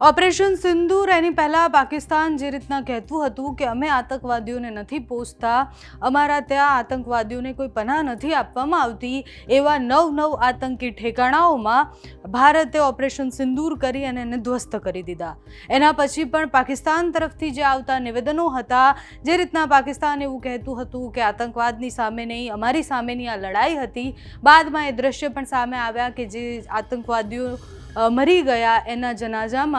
Operation સિંદૂર, એની પહેલાં પાકિસ્તાન જે રીતના કહેતું હતું કે અમે આતંકવાદીઓને નથી પોસતા, અમારા ત્યાં આતંકવાદીઓને કોઈ પનાહ નથી આપવામાં આવતી, એવા નવ નવ આતંકી ઠેકાણાઓમાં ભારતે ઓપરેશન સિંદૂર કરી અને એને ધ્વસ્ત કરી દીધા. એના પછી પણ પાકિસ્તાન તરફથી જે આવતા નિવેદનો હતા, જે રીતના પાકિસ્તાન એવું કહેતું હતું કે આતંકવાદની સામે નહીં, અમારી સામેની આ લડાઈ હતી, બાદમાં એ દ્રશ્ય પણ સામે આવ્યા કે જે આતંકવાદીઓ મરી ગયા એના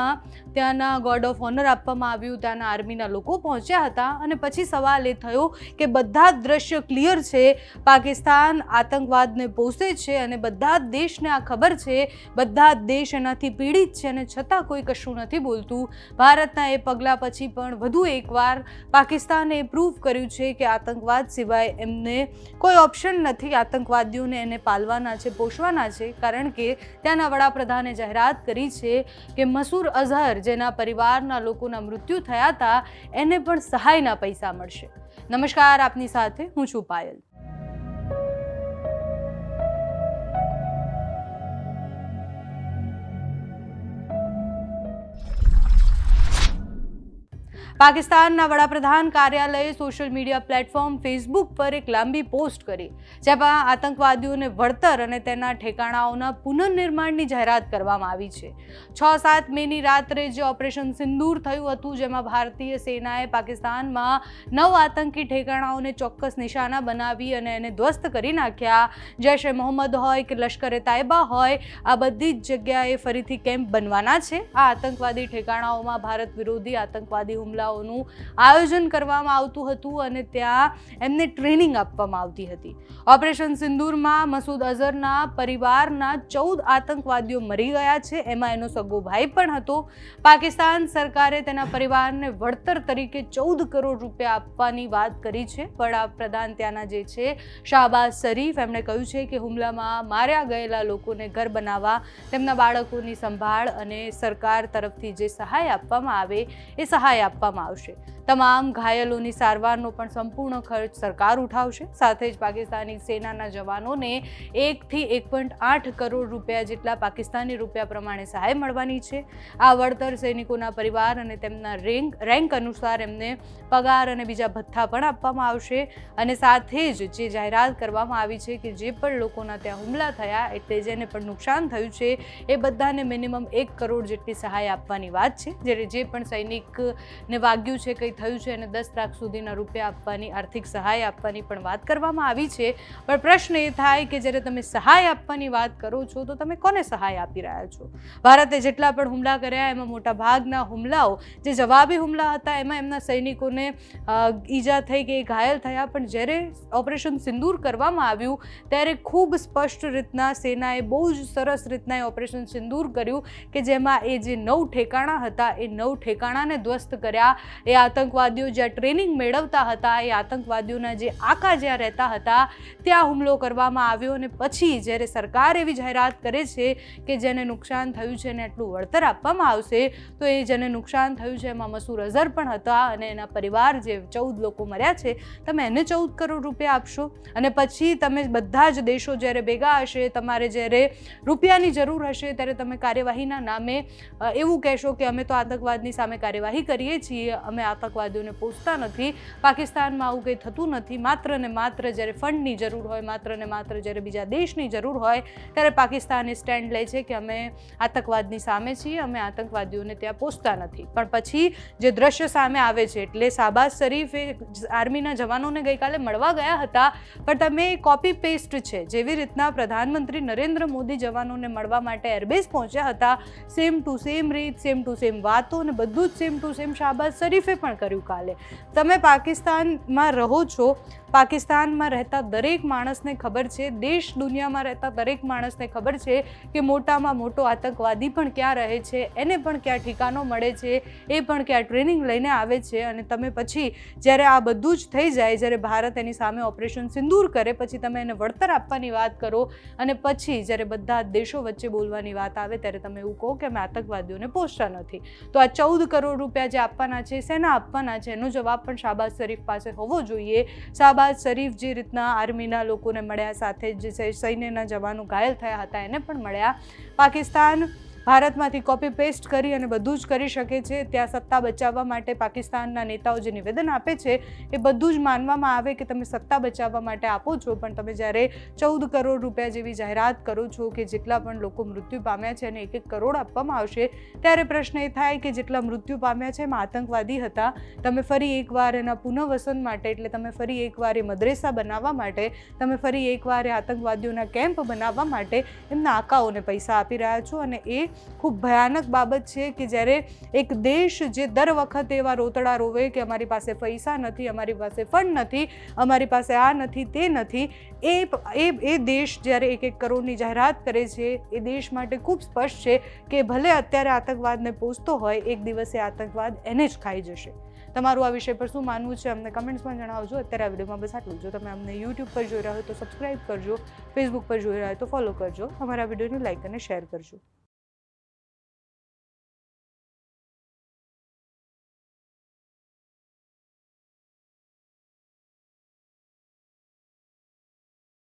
は ત્યાંના ગોડ ઓફ ઓનર આપવામાં આવ્યું. ત્યાંના આર્મીના લોકો પહોંચ્યા હતા અને પછી સવાલ એ થયો કે બધા જ દ્રશ્ય ક્લિયર છે, પાકિસ્તાન આતંકવાદને પોષે છે અને બધા જ દેશને આ ખબર છે, બધા જ દેશ એનાથી પીડિત છે અને છતાં કોઈ કશું નથી બોલતું. ભારતના એ પગલાં પછી પણ વધુ એકવાર પાકિસ્તાને પ્રૂવ કર્યું છે કે આતંકવાદ સિવાય એમને કોઈ ઓપ્શન નથી. આતંકવાદીઓને એને પાલવાના છે, પોષવાના છે. કારણ કે ત્યાંના વડાપ્રધાને જાહેરાત કરી છે કે મસૂર અઝહર જેના પરિવારના લોકોના મૃત્યુ થયા હતા, એને પણ સહાયના પૈસા મળશે. નમસ્કાર, આપની સાથે હું છું પાયલ. પાકિસ્તાનના વડાપ્રધાન કાર્યાલયે સોશિયલ મીડિયા પ્લેટફોર્મ ફેસબુક પર એક લાંબી પોસ્ટ કરી, જેમાં આતંકવાદીઓને વળતર અને તેના ઠેકાણાઓના પુનર્નિર્માણની જાહેરાત કરવામાં આવી છે. છ સાત મેની રાત્રે જે ઓપરેશન સિંદૂર થયું હતું, જેમાં ભારતીય સેનાએ પાકિસ્તાનમાં નવ આતંકી ઠેકાણાઓને ચોક્કસ નિશાના બનાવી અને એને ધ્વસ્ત કરી નાખ્યા. જૈશ એ મોહમ્મદ હોય કે લશ્કરે તાયબા હોય, આ બધી જ જગ્યાએ ફરીથી કેમ્પ બનવાના છે. આ આતંકવાદી ઠેકાણાઓમાં ભારત વિરોધી આતંકવાદી હુમલાઓનું આયોજન કરવામાં આવતું હતું અને ત્યાં એમને ટ્રેનિંગ આપવામાં આવતી હતી. ઓપરેશન સિંદૂરમાં મસૂદ અઝહરના પરિવારના ચૌદ આતંકવાદીઓ મરી ગયા છે. એમાં એનો સગો ભાઈ પણ હતો. પાકિસ્તાન સરકારે તેના પરિવારને વળતર તરીકે ચૌદ કરોડ રૂપિયા આપવાની વાત કરી છે. વડાપ્રધાન ત્યાંના જે છે, શાહબાઝ શરીફ, એમણે કહ્યું છે કે હુમલામાં માર્યા ગયેલા લોકોને ઘર બનાવવા, તેમના બાળકોની સંભાળ અને સરકાર તરફથી જે સહાય આપવામાં આવે, એ સહાય આપવામાં આવશે. તમામ ઘાયલોની સારવારનો પણ સંપૂર્ણ ખર્ચ સરકાર ઉઠાવશે. સાથે જ પાકિસ્તાની સેનાના જવાનોને એકથી એક પોઈન્ટ આઠ કરોડ રૂપિયા જેટલા પાકિસ્તાની રૂપિયા પ્રમાણે સહાય મળવાની છે. આ વળતર સૈનિકોના પરિવાર અને તેમના રેન્ક રેન્ક અનુસાર એમને પગાર અને બીજા ભથ્થા પણ આપવામાં આવશે. અને સાથે જ જે જાહેરાત કરવામાં આવી છે કે જે પણ લોકોના ત્યાં હુમલા થયા એટલે જેને પણ નુકસાન થયું છે, એ બધાને મિનિમમ એક કરોડ જેટલી સહાય આપવાની વાત છે. જ્યારે જે પણ સૈનિકને વાગ્યું છે, કંઈ થયું છે અને દસ લાખ સુધીના રૂપિયા આપવાની આર્થિક સહાય આપવાની પણ વાત કરવામાં આવી છે. પણ પ્રશ્ન એ થાય કે જ્યારે તમે સહાય આપવાની વાત કરો છો, તો તમે કોને સહાય આપી રહ્યા છો? ભારતે જેટલા પણ હુમલા કર્યા, એમાં મોટા ભાગના હુમલાઓ, જે જવાબી હુમલા હતા, એમાં એમના સૈનિકોને ઈજા થઈ કે ઘાયલ થયા. પણ જ્યારે ઓપરેશન સિંદૂર કરવામાં આવ્યું, ત્યારે ખૂબ સ્પષ્ટ રીતના સેનાએ બહુ જ સરસ રીતના એ ઓપરેશન સિંદૂર કર્યું કે જેમાં એ જે નવ ઠેકાણા હતા, એ નવ ઠેકાણાને ધ્વસ્ત કર્યા. એ આતંકવાદીઓ જ્યાં ટ્રેનિંગ મેળવતા હતા, એ આતંકવાદીઓના જે આકા જ્યાં રહેતા હતા, ત્યાં હુમલો કરવામાં આવ્યો અને પછી જ્યારે સરકાર એવી જાહેરાત કરે છે કે જેને નુકસાન થયું છે એને આટલું વળતર આપવામાં આવશે, તો એ જેને નુકસાન થયું છે, એમાં મસૂર અઝહર પણ હતા અને એના પરિવાર જે ચૌદ લોકો મર્યા છે, તમે એને ચૌદ કરોડ રૂપિયા આપશો? અને પછી તમે બધા જ દેશો જ્યારે ભેગા હશે, તમારે જ્યારે રૂપિયાની જરૂર હશે, ત્યારે તમે કાર્યવાહીના નામે એવું કહેશો કે અમે તો આતંકવાદની સામે કાર્યવાહી કરીએ છીએ અમે આતંકવાદીઓને પૂછતા નથી. પાકિસ્તાનમાં આવું કંઈ થતું નથી. માત્ર ને માત્ર જ્યારે ફંડની જરૂર હોય, માત્ર ને માત્ર જ્યારે બીજા દેશની જરૂર હોય, ત્યારે પાકિસ્તાન એ સ્ટેન્ડ લે છે કે અમે આતંકવાદની સામે છીએ, અમે આતંકવાદીઓને ત્યાં પોસતા નથી. પણ પછી જે દ્રશ્ય સામે આવે છે, એટલે શાહબાઝ શરીફ એ આર્મીના જવાનોને ગઈકાલે મળવા ગયા હતા. પણ તમે કોપી પેસ્ટ છે. જેવી રીતના પ્રધાનમંત્રી નરેન્દ્ર મોદી જવાનોને મળવા માટે એરબેઝ પહોંચ્યા હતા. સેમ ટુ સેમ રીત સેમ ટુ સેમ વાતો અને બધું જ સેમ ટુ સેમ શાહબાઝ શરીફે પણ કર્યું કાલે. તમે પાકિસ્તાનમાં રહો છો પાકિસ્તાનમાં રહેતા દરેક માણસને ખબર છે, દેશ દુનિયામાં રહેતા દરેક માણસને ખબર છે કે મોટામાં મોટો આતંકવાદી પણ ક્યાં રહે છે, એને પણ ક્યાં ઠેકાનો મળે છે, એ પણ ક્યાં ટ્રેનિંગ લઈને આવે છે અને તમે પછી જ્યારે આ બધું જ થઈ જાય, જ્યારે ભારત એની સામે ઓપરેશન સિંદૂર કરે, પછી તમે એને વળતર આપવાની વાત કરો અને પછી જ્યારે બધા દેશો વચ્ચે બોલવાની વાત આવે ત્યારે તમે એવું કહો કે અમે આતંકવાદીઓને પોષતા નથી. તો આ ચૌદ કરોડ રૂપિયા જે આપવાના છે શેના આપવાના છે, એનો જવાબ પણ શાહબાઝ શરીફ પાસે હોવો જોઈએ. શાહબાઝ શરીફ જે રીતના આર્મીના લોકોને મળ્યા સાથે જે સૈન્યના જવાનો ઘાયલ થયા હતા, એને પણ મળ્યા. પાકિસ્તાન ભારતમાંથી કોપી પેસ્ટ કરી અને બધું જ કરી શકે છે. ત્યાં સત્તા બચાવવા માટે પાકિસ્તાનના નેતાઓ જે નિવેદન આપે છે, એ બધું જ માનવામાં આવે કે તમે સત્તા બચાવવા માટે આપો છો. પણ તમે જ્યારે ચૌદ કરોડ રૂપિયા જેવી જાહેરાત કરો છો કે જેટલા પણ લોકો મૃત્યુ પામ્યા છે અને એક એક કરોડ આપવામાં આવશે, ત્યારે પ્રશ્ન એ થાય કે જેટલા મૃત્યુ પામ્યા છે એમાં આતંકવાદી હતા. તમે ફરી એકવાર એના પુનઃવસન માટે, એટલે તમે ફરી એકવાર એ મદ્રેસા બનાવવા માટે, તમે ફરી એકવાર એ આતંકવાદીઓના કેમ્પ બનાવવા માટે એમના આકાઓને પૈસા આપી રહ્યા છો અને એ ખૂબ ભયાનક બાબત છે કે જ્યારે એક દેશ જે દર વખતે એવા રોતડા રોવે કે અમારી પાસે પૈસા નથી, અમારી પાસે ફંડ નથી, અમારી પાસે આ નથી, તે નથી, એ એ એ દેશ જ્યારે એક એક કરોડની જાહેરાત કરે છે, એ દેશ માટે ખૂબ સ્પષ્ટ છે કે ભલે અત્યારે આતંકવાદને પોષતો હોય, એક દિવસે આતંકવાદ એને જ ખાઈ જશે. તમારું આ વિષય પર શું માનવું છે, અમને કમેન્ટ્સમાં જણાવજો. અત્યારે આ વિડીયોમાં બસ આટલું જો. તમે અમને યુટ્યુબ પર જોઈ રહ્યા હોય તો સબસ્ક્રાઈબ કરજો ફેસબુક પર જોઈ રહ્યા હોય તો ફોલો કરજો. અમારા વિડીયોને લાઈક અને શેર કરજો.